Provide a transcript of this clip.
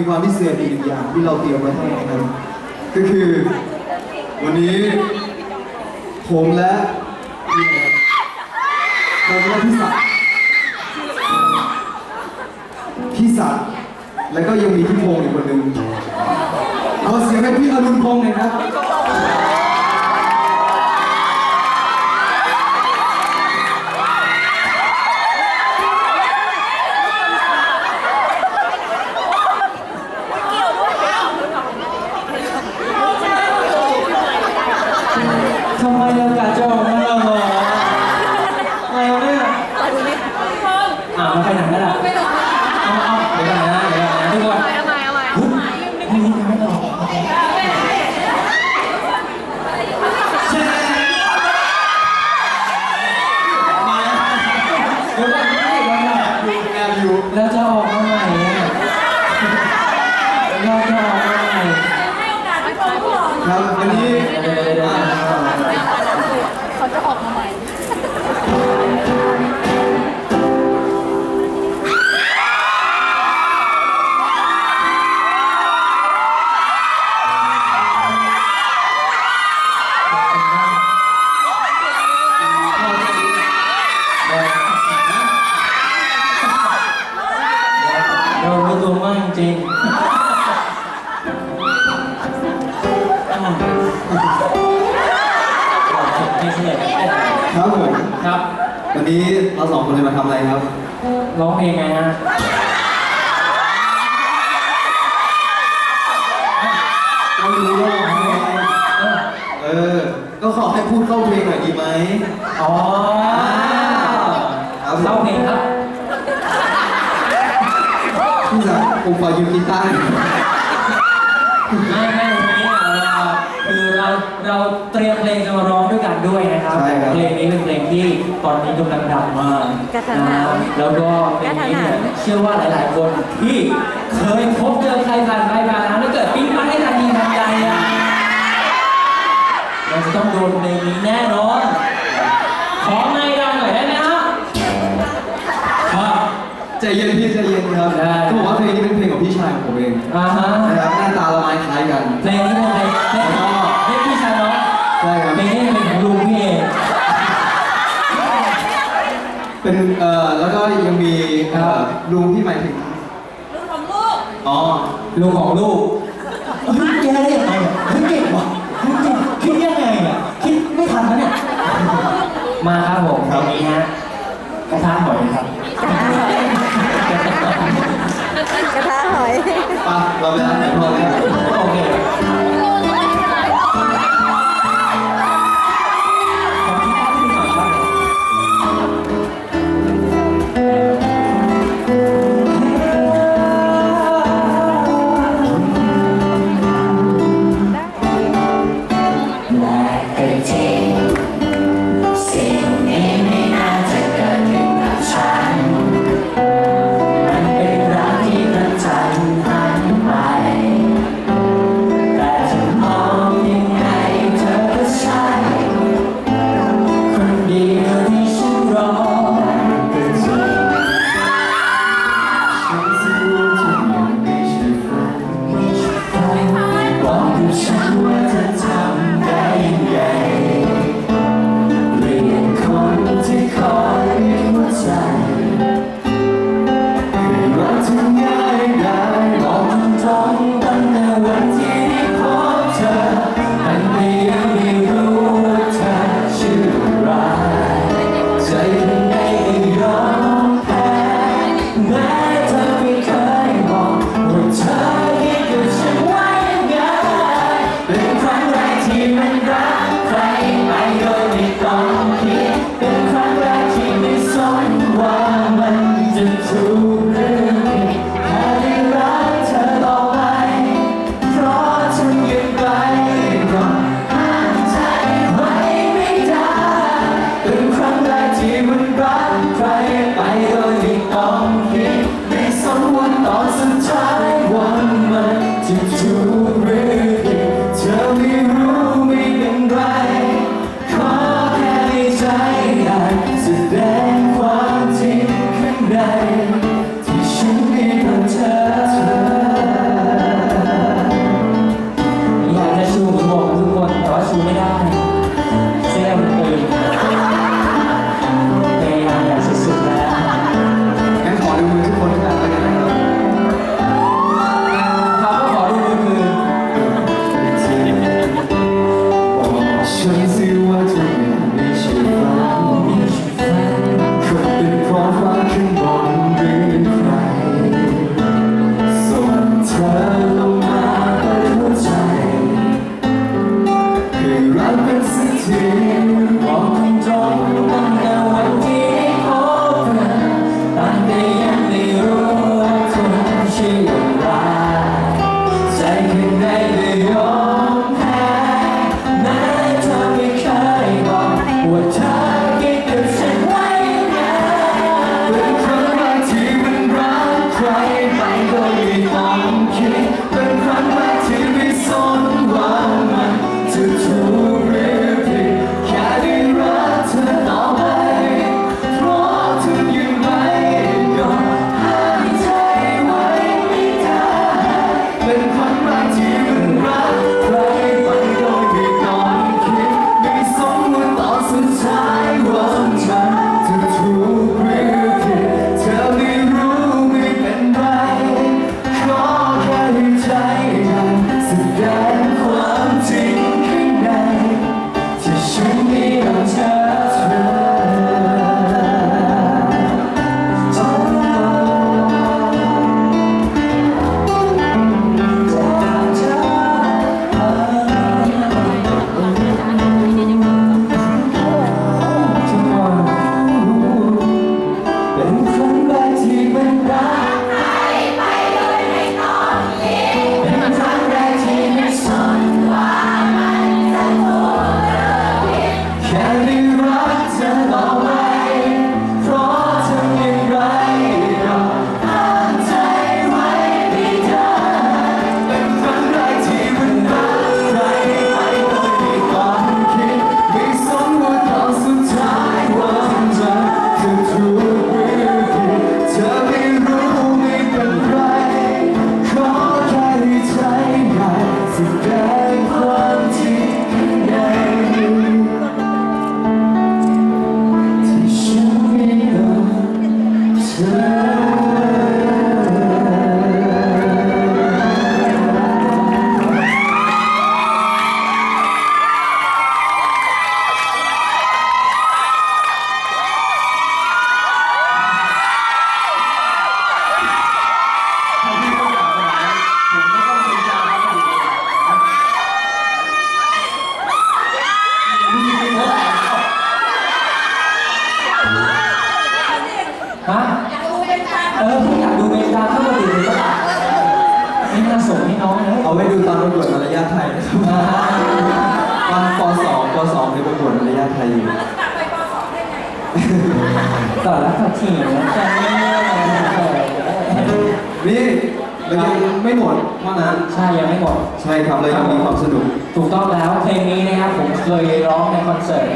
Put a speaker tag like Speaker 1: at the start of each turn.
Speaker 1: มีความพิเศษอีกอย่างที่เราเตรียมไว้ให้นะครับก็คือ วันนี้ ผมและผมและพี่ศักดิ์พี่ศักดิ์แล้วก็ยังมีพี่พงศ์อีกคนหนึ่งขอเสียงให้พี่อรุณพงศ์หน่อยครับ
Speaker 2: อ่ามาไปไหนกัน จริงไม่เชื่อ
Speaker 1: ครับผม
Speaker 2: ครับ
Speaker 1: วันนี้เราสองคนจะมาทำอะไรครับ
Speaker 2: ร้องเพลงไงฮะ
Speaker 1: ก็รู้ว่าเราทำอะไร
Speaker 2: เออ
Speaker 1: เออ ก็ขอให้พูดเข้าเพลงหน่อยดีไหม
Speaker 2: อ๋อ
Speaker 1: ครับ
Speaker 2: เล่าเพลงครับ
Speaker 1: ผมขอยืมกีตาร์หน่อย
Speaker 2: ไม่ไม่วันนี้เนี่ยเราคือเราเราเตรียมเพลงจะมาร้องด้วยกันด้วยนะครับ เพลงนี้เป็นเพลงที่ตอนนี้กำลังดังมาก
Speaker 3: กระทันหัน
Speaker 2: นะแล้วก็เพลงนี้เนี่ย
Speaker 3: กระทันหัน
Speaker 2: เชื่อว่าหลาย ๆ คนที่เคยพบเจอใครผ่านไปผ่านมาแล้วเกิดปิ๊งปังให้ทันทีทันใจอะเราจะต้องโดนเพลงนี้แน่นอนขอไม่ดังหน่อยได้ไหมครับครับ
Speaker 1: ใจเย็นพี่ใจเย็นครับ องผมเอง
Speaker 2: อ่าฮะ
Speaker 1: นะครับหน้าตาละไม้คล้ายกัน
Speaker 2: เพลงนี้เป็นเพลงเพลงเพลงพี่ชายน้อง
Speaker 1: ใช่ครับ
Speaker 2: เพลงนี้เป็นของลุงพี่เอง
Speaker 1: เป็นเอ่อแล้วก็ยังมีเอ่อลุงที่หมายถึง
Speaker 3: ลูกของลูก
Speaker 1: อ๋อ
Speaker 2: ลุงของลูกเฮ้ยแกได้ยังไงอะเฮ้ยเก่งว่ะเฮ้ยเก่งคิดยังไงอะคิดไม่ทันนะเนี่ยมาครับผมตรงนี้ฮะกระทะหอยครับ
Speaker 3: กระทะหอย
Speaker 1: ไปเราไปร้านไหนพอแล้ว
Speaker 2: โอเค อไปดูตอน
Speaker 1: ประกวดมาร
Speaker 2: ยา
Speaker 1: ทไทยนะครับตอนป .2 ป .2 ในประกวดมารยาทไทยอยู่
Speaker 3: ตัดไปป .2 ได้ไง
Speaker 2: ต่อแล้วขับขี่นะจ๊ะ
Speaker 1: นี่ยังไม่หมดเท่านั้น
Speaker 2: ใช่ยังไม่หมด
Speaker 1: ใช่ครับเลยยัมีความสนุก
Speaker 2: ถูกต้องแล้วเพลงนี้นะครับผมเคยร้องในคอนเสิร์ต